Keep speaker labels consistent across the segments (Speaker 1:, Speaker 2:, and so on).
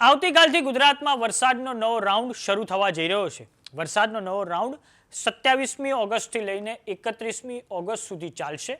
Speaker 1: આવતીકાલથી ગુજરાતમાં વરસાદનો નવો રાઉન્ડ શરૂ થવા જઈ રહ્યો છે. વરસાદનો નવો રાઉન્ડ સત્યાવીસમી ઓગસ્ટથી લઈને એકત્રીસમી ઓગસ્ટ સુધી ચાલશે.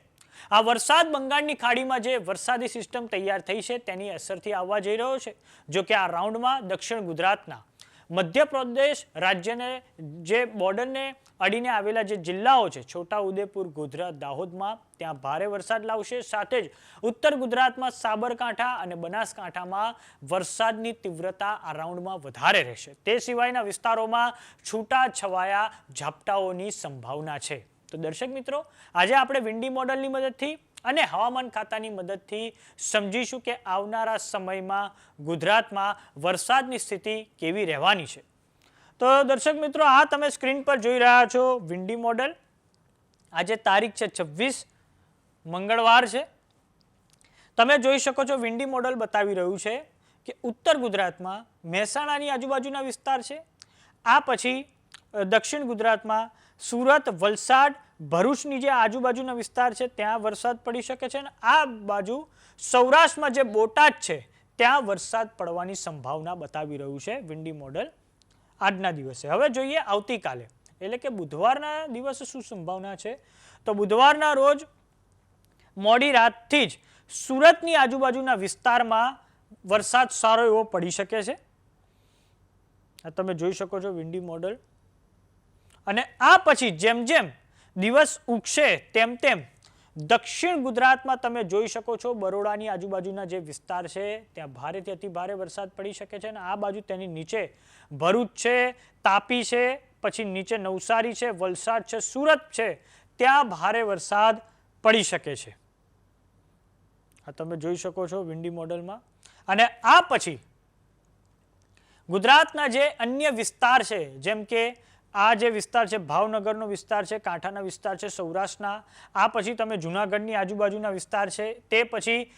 Speaker 1: આ વરસાદ બંગાળની ખાડીમાં જે વરસાદી સિસ્ટમ તૈયાર થઈ છે તેની અસરથી આવવા જઈ રહ્યો છે. જો કે આ રાઉન્ડમાં દક્ષિણ ગુજરાતના મધ્યપ્રદેશ રાજ્યને જે બોર્ડરને અડીને આવેલા જે જિલ્લાઓ છે, છોટા ઉદેપુર ગોધરા દાહોદમાં ત્યાં ભારે વરસાદ લાવશે. સાથે જ ઉત્તર ગુજરાતમાં સાબરકાંઠા અને બનાસકાંઠામાં વરસાદની તીવ્રતા આ રાઉન્ડમાં વધારે રહેશે. તે સિવાયના વિસ્તારોમાં છૂટા છવાયા ઝાપટાઓની સંભાવના છે. તો દર્શક મિત્રો, આજે આપણે વિન્ડી મોડલની મદદથી અને હવામાન ખાતાની મદદથી સમજીશું કે આવનારા સમયમાં ગુજરાતમાં વરસાદની સ્થિતિ કેવી રહેવાની છે. તો દર્શક મિત્રો, આ તમે સ્ક્રીન પર જોઈ રહ્યા છો વિન્ડી મોડલ આજે તારીખ છે છવ્વીસ, મંગળવાર છે. તમે જોઈ શકો છો વિન્ડી મોડલ બતાવી રહ્યું છે કે ઉત્તર ગુજરાતમાં મહેસાણાની આજુબાજુના વિસ્તાર છે. આ પછી દક્ષિણ ગુજરાતમાં સુરત, વલસાડ, ભરૂચની જે આજુબાજુના વિસ્તાર છે, ત્યાં વરસાદ પડી શકે છે અને આ બાજુ સૌરાષ્ટ્રમાં જે બોટાદ છે, ત્યાં વરસાદ પડવાની સંભાવના બતાવી રહ્યું છે વિન્ડી મોડલ આજના દિવસે. હવે જોઈએ આવતીકાલે. એટલે કે બુધવારના દિવસે શું સંભાવના છે? તો બુધવારના રોજ મોડી રાતથી જ સુરતની આજુબાજુના વિસ્તારમાં વરસાદ સારો એવો પડી શકે છે. તમે જોઈ શકો છો વિન્ડી મોડલ. અને આ પછી જેમ જેમ દિવસ ઉગશે, તેમ તેમ દક્ષિણ ગુજરાતમાં તમે જોઈ શકો છો, બરોડાની આજુબાજુના જે વિસ્તાર છે, ત્યાં ભારેથી અતિ ભારે વરસાદ પડી શકે છે અને આ બાજુ તેની નીચે ભરૂચ છે, તાપી છે, પછી નીચે નવસારી છે, વલસાડ છે, સુરત છે, ત્યાં ભારે વરસાદ પડી શકે છે. આ તમે જોઈ શકો છો વિન્ડી મોડલમાં. અને આ પછી ગુજરાતના જે અન્ય વિસ્તાર છે, જેમ કે આ જે વિસ્તાર છે, ભાવનગરનો વિસ્તાર છે, કાંઠાના વિસ્તાર છે, સૌરાષ્ટ્રના, આ પછી તમે જુનાગઢની આજુબાજુના વિસ્તાર છે, તે પછી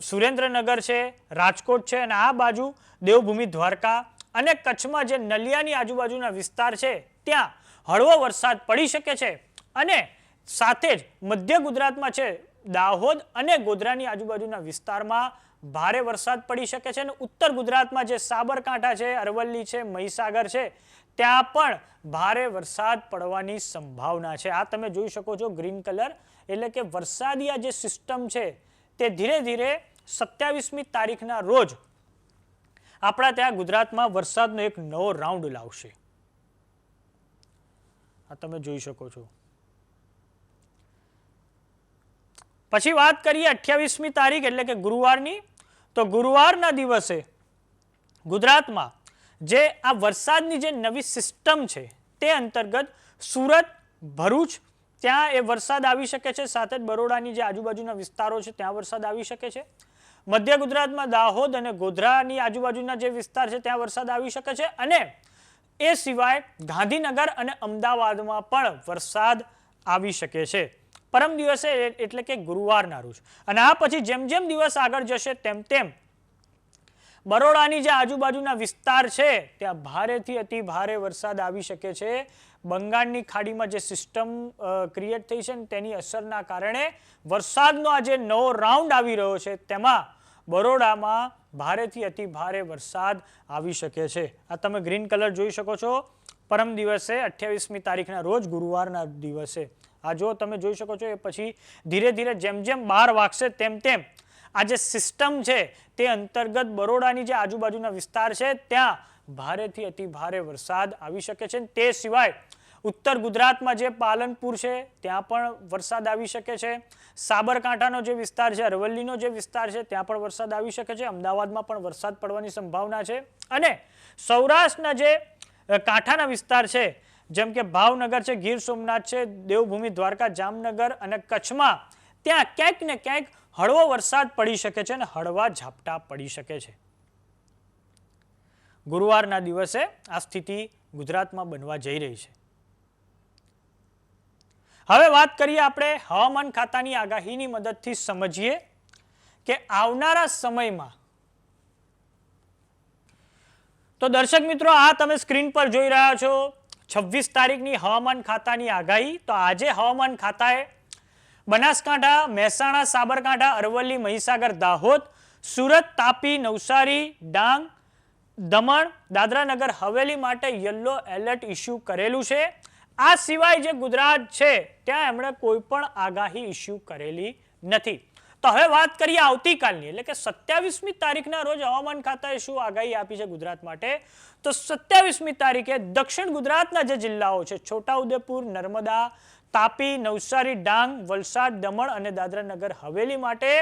Speaker 1: સુરેન્દ્રનગર છે, રાજકોટ છે અને આ બાજુ દેવભૂમિ, દ્વારકા અને કચ્છમાં જે નલિયાની આજુબાજુના વિસ્તાર છે, ત્યાં હળવો વરસાદ પડી શકે છે અને સાથે જ મધ્ય ગુજરાતમાં છે, દાહોદ અને ગોધરાની આજુબાજુના વિસ્તારમાં ભારે વરસાદ પડી શકે છે અને ઉત્તર ગુજરાતમાં જે સાબરકાંઠા છે, અરવલ્લી છે, મહીસાગર છે ત્યાં પણ ભારે વરસાદ પડવાની સંભાવના છે. આ તમે જોઈ શકો છો ગ્રીન કલર. એટલે કે વરસાદી આ જે સિસ્ટમ છે તે ધીરે ધીરે સત્યાવીસમી તારીખના રોજ આપણા ત્યાં ગુજરાતમાં વરસાદનો એક નવો રાઉન્ડ લાવશે. આ તમે જોઈ શકો છો. પછી વાત કરીએ અઠ્યાવીસમી તારીખ એટલે કે ગુરુવારની. તો ગુરુવારના દિવસે ગુજરાતમાં જે આ વરસાદની જે નવી સિસ્ટમ છે, તે અંતર્ગત સુરત, ભરૂચ, ત્યાં એ વરસાદ આવી શકે છે. સાથે જ બરોડાની જે આજુબાજુના વિસ્તારો છે, ત્યાં વરસાદ આવી શકે છે. મધ્ય ગુજરાતમાં દાહોદ અને ગોધરાની આજુબાજુના જે વિસ્તાર છે, ત્યાં વરસાદ આવી શકે છે. અને એ સિવાય ગાંધીનગર અને અમદાવાદમાં પણ વરસાદ આવી શકે છે. પરમ દિવસે એટલે કે ગુરુવારના રોજ અને આ પછી જેમ જેમ દિવસ આગળ જશે, તેમ તેમ બરોડાની જે આજુબાજુના વિસ્તાર છે, ત્યાં ભારેથી અતિ ભારે વરસાદ આવી શકે છે. બંગાળની ખાડીમાં જે સિસ્ટમ ક્રિએટ થઈ છે ને તેની અસરના કારણે વરસાદનો આ જે નવો રાઉન્ડ આવી રહ્યો છે, તેમાં બરોડામાં ભારેથી અતિ ભારે વરસાદ આવી શકે છે. આ તમે ગ્રીન કલર જોઈ શકો છો. પરમ દિવસે અઠ્યાવીસમી તારીખના રોજ ગુરુવારના દિવસે. આ જો તમે જોઈ શકો છો, એ પછી ધીરે ધીરે જેમ જેમ બહાર વાગશે તેમ તેમ આ જે સિસ્ટમ છે તે અંતર્ગત બરોડાની જે આજુબાજુના વિસ્તાર છે, ત્યાં ભારેથી અતિ ભારે વરસાદ આવી શકે છે. તે સિવાય ઉત્તર ગુજરાતમાં જે પાલનપુર છે, ત્યાં પણ વરસાદ આવી શકે છે. સાબરકાંઠાનો જે વિસ્તાર છે, અરવલ્લીનો જે વિસ્તાર છે, ત્યાં પણ વરસાદ આવી શકે છે. અમદાવાદમાં પણ વરસાદ પડવાની સંભાવના છે. અને સૌરાષ્ટ્રના જે કાંઠાના વિસ્તાર છે, જેમ કે ભાવનગર છે, ગીર સોમનાથ છે, દેવભૂમિ દ્વારકા, જામનગર અને કચ્છમાં, ત્યાં ક્યાંક ને ક્યાંક હળવો વરસાદ પડી શકે છે અને હળવા ઝાપટા પડી શકે છે. ગુરુવારના દિવસે આ સ્થિતિ ગુજરાતમાં બનવા જઈ રહી છે. હવે વાત કરીએ આપણે હવામાન ખાતાની આગાહીની મદદથી સમજીએ કે આવનારા સમયમાં તો દર્શક મિત્રો, આ તમે સ્ક્રીન પર જોઈ રહ્યા છો. છવ્વીસ તારીખની હવામાન ખાતાની આગાહી. તો આજે હવામાન ખાતાએ બનાસકાંઠા, મહેસાણા, સાબરકાંઠા, અરવલ્લી, મહીસાગર, દાહોદ, સુરત, તાપી, નવસારી, ડાંગ, દમણ દાદરા નગર હવેલી માટે યલો એલર્ટ ઇસ્યુ કરેલું છે. આ સિવાય જે ગુજરાત છે, ત્યાં એમણે કોઈ પણ આગાહી ઇસ્યુ કરેલી નથી. તો હવે વાત કરીએ આવતીકાલની. એટલે કે સત્યાવીસમી તારીખના રોજ હવામાન ખાતાએ શું આગાહી આપી છે ગુજરાત માટે? તો સત્યાવીસમી તારીખે દક્ષિણ ગુજરાતના જે જિલ્લાઓ છે, છોટાઉદેપુર, નર્મદા, તાપી, નવસારી, ડાંગ, વલસાડ, દમણ અને દાદરા નગર હવેલી માટે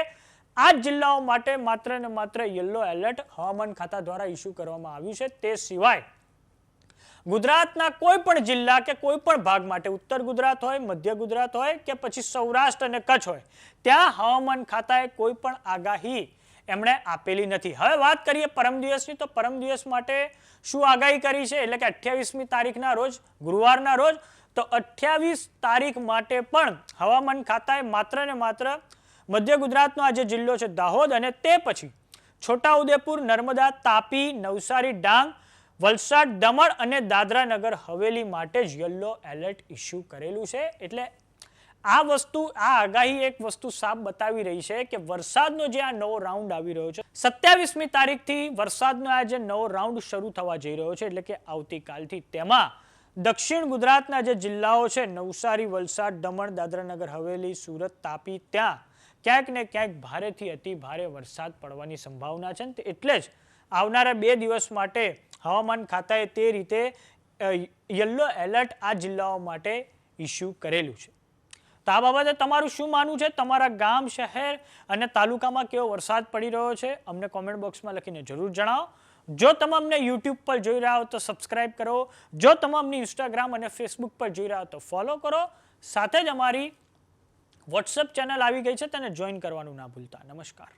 Speaker 1: આ જિલ્લાઓ માટે માત્ર ને માત્ર યલો એલર્ટ હવામાન ખાતા દ્વારા ઇસ્યુ કરવામાં આવ્યું છે. તે સિવાય ગુજરાતના કોઈ પણ જિલ્લા કે કોઈ પણ ભાગ માટે ઉત્તર ગુજરાત હોય, મધ્ય ગુજરાત હોય કે પછી સૌરાષ્ટ્ર અને કચ્છ હોય, ત્યાં હવામાન ખાતાએ કોઈ પણ આગાહી એમણે આપેલી નથી. હવે વાત કરીએ પરમ દિવસની, તો પરમ દિવસ માટે શું આગાહી કરી છે? એટલે કે અઠ્યાવીસમી તારીખના રોજ, ગુરુવારના રોજ, તો અઠ્યાવીસ તારીખ માટે પણ હવામાન ખાતાએ માત્ર ને માત્ર મધ્ય ગુજરાતનો આ જે જિલ્લો છે દાહોદ અને તે પછી છોટાઉદેપુર, નર્મદા, તાપી, નવસારી, ડાંગ વલસાડ, દમણ અને દાદરા નગર હવેલી માટે જ યલો એલર્ટ ઇસ્યુ કરેલું છે. એટલે આ વસ્તુ, આ આગાહી એક વસ્તુ સાફ બતાવી રહી છે કે વરસાદનો જે આ નવો રાઉન્ડ આવી રહ્યો છે, સત્યાવીસમી તારીખથી વરસાદનો આ જે નવો રાઉન્ડ શરૂ થવા જઈ રહ્યો છે, એટલે કે આવતીકાલથી તેમાં દક્ષિણ ગુજરાતના જે જિલ્લાઓ છે, નવસારી, વલસાડ, દમણ, દાદરાનગર, હવેલી, સુરત, તાપી, ત્યાં ક્યાંક ને ક્યાંક ભારેથી અતિ ભારે વરસાદ પડવાની સંભાવના છે. એટલે જ આવનારા બે દિવસ માટે હવામાન ખાતાએ તે રીતે યલો એલર્ટ આ જિલ્લાઓ માટે ઇસ્યુ કરેલું છે. તો આ બાબતે તમારું શું માનવું છે? તમારા ગામ, શહેર અને તાલુકામાં કેવો વરસાદ પડી રહ્યો છે? અમને કોમેન્ટ બોક્સમાં લખીને જરૂર જણાવો. જો તમે અમને યુટ્યુબ પર જોઈ રહ્યા હો તો સબસ્ક્રાઇબ કરો. જો તમે અમને ઇન્સ્ટાગ્રામ અને ફેસબુક પર જોઈ રહ્યા હો તો ફોલો કરો. સાથે જ અમારી વોટ્સઅપ ચેનલ આવી ગઈ છે, તેને જોઈન કરવાનું ના ભૂલતા. નમસ્કાર.